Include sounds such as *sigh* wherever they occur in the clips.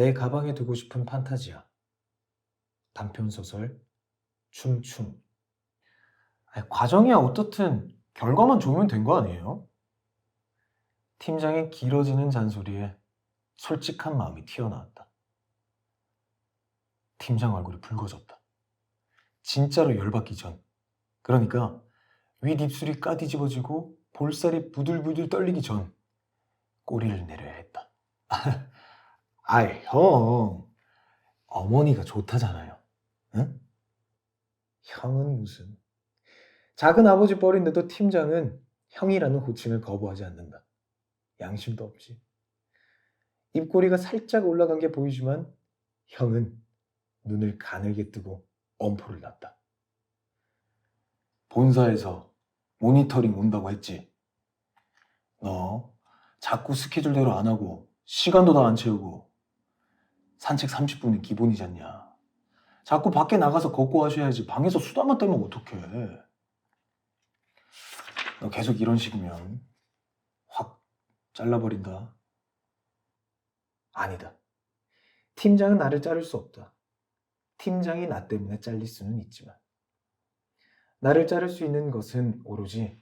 내 가방에 두고 싶은 판타지야. 단편소설 춤춤. 아니, 과정이야 어떻든 결과만 좋으면 된 거 아니에요? 팀장의 길어지는 잔소리에 솔직한 마음이 튀어나왔다. 팀장 얼굴이 붉어졌다. 진짜로 열받기 전. 그러니까 윗입술이 까뒤집어지고 볼살이 부들부들 떨리기 전 꼬리를 내려야 했다. *laughs* 아이, 형. 어머니가 좋다잖아요. 응? 형은 무슨. 작은 아버지 뻘인데도 팀장은 형이라는 호칭을 거부하지 않는다. 양심도 없지. 입꼬리가 살짝 올라간 게 보이지만 형은 눈을 가늘게 뜨고 엄포를 놨다. 본사에서 모니터링 온다고 했지. 너 자꾸 스케줄대로 안 하고 시간도 다 안 채우고 산책 30분은 기본이잖냐. 자꾸 밖에 나가서 걷고 하셔야지 방에서 수다만 떨면 어떡해. 너 계속 이런 식이면 확 잘라버린다. 아니다. 팀장은 나를 자를 수 없다. 팀장이 나 때문에 잘릴 수는 있지만 나를 자를 수 있는 것은 오로지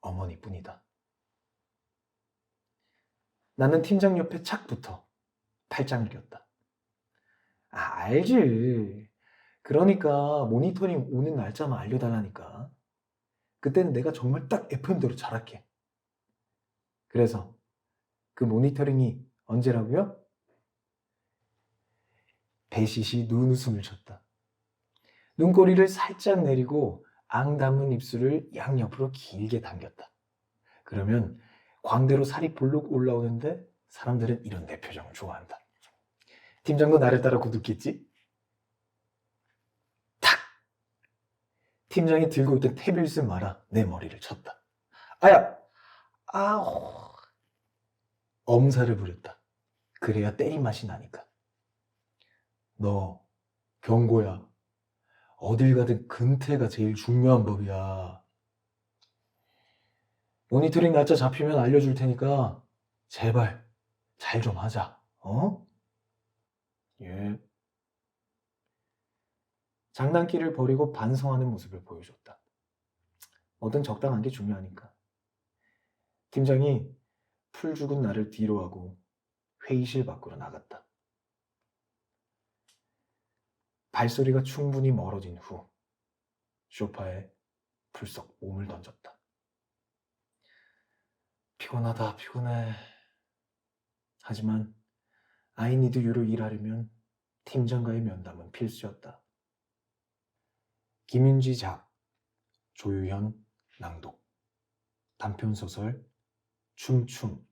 어머니뿐이다. 나는 팀장 옆에 착 붙어 팔짱을 꼈다. 아, 알지. 그러니까 모니터링 오는 날짜만 알려달라니까. 그때는 내가 정말 딱 FM대로 잘할게. 그래서 그 모니터링이 언제라고요? 배시시 눈웃음을 쳤다. 눈꼬리를 살짝 내리고 앙담은 입술을 양옆으로 길게 당겼다. 그러면 광대로 살이 볼록 올라오는데 사람들은 이런 내 표정을 좋아한다. 팀장도 나를 따라 굳었겠지? 탁! 팀장이 들고 있던 태블릿을 말아 내 머리를 쳤다. 아야! 아우! 엄살을 부렸다. 그래야 때린 맛이 나니까. 너, 경고야. 어딜 가든 근태가 제일 중요한 법이야. 모니터링 날짜 잡히면 알려줄 테니까 제발 잘 좀 하자. 어? 예. 장난기를 버리고 반성하는 모습을 보여줬다. 뭐든 적당한 게 중요하니까. 팀장이 풀 죽은 나를 뒤로 하고 회의실 밖으로 나갔다. 발소리가 충분히 멀어진 후 소파에 불썩 몸을 던졌다. 피곤하다, 피곤해. 하지만 아이니드 유로 일하려면 팀장과의 면담은 필수였다. 김윤지 작, 조유현 낭독, 단편소설 춤춤